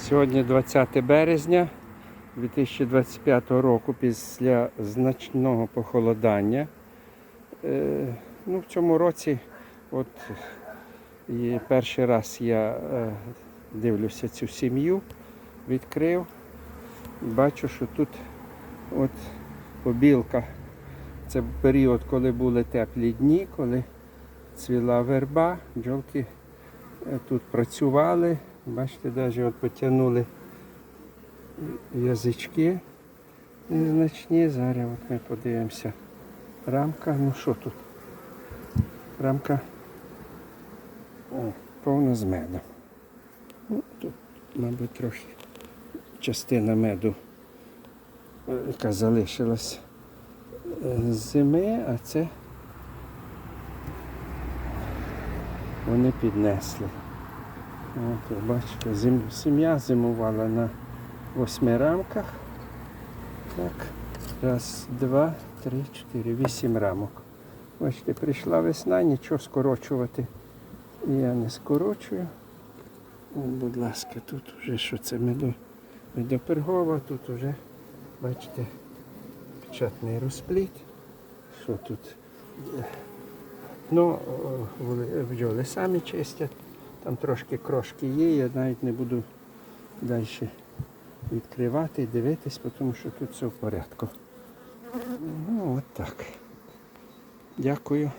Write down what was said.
Сьогодні 20 березня 2025 року після значного похолодання. Е, ну, в цьому році от, і перший раз я е, дивлюся цю сім'ю, відкрив. Бачу, що тут от побілка. Це період, коли були теплі дні, коли цвіла верба, бджолки е, тут працювали. Бачите, навіть от потягнули язички незначні. Зараз от ми подивимося. Рамка, ну що тут? Рамка о, повна з медом. Ну, тут, мабуть, трохи частина меду, е, яка залишилась е, з зими, а це вони піднесли. От, бачите, зим, сім'я зимувала на восьми рамках. Так, раз, два, три, чотири, вісім рамок. Бачите, прийшла весна, нічого скорочувати я не скорочую. От, будь ласка, тут вже що це медо, медопергова, тут вже, бачите, печатний розпліт. Що тут? Ну, бджоли самі чистять. Там трошки крошки є, я навіть не буду далі відкривати дивитись, тому що тут все в порядку. Ну, от так. Дякую.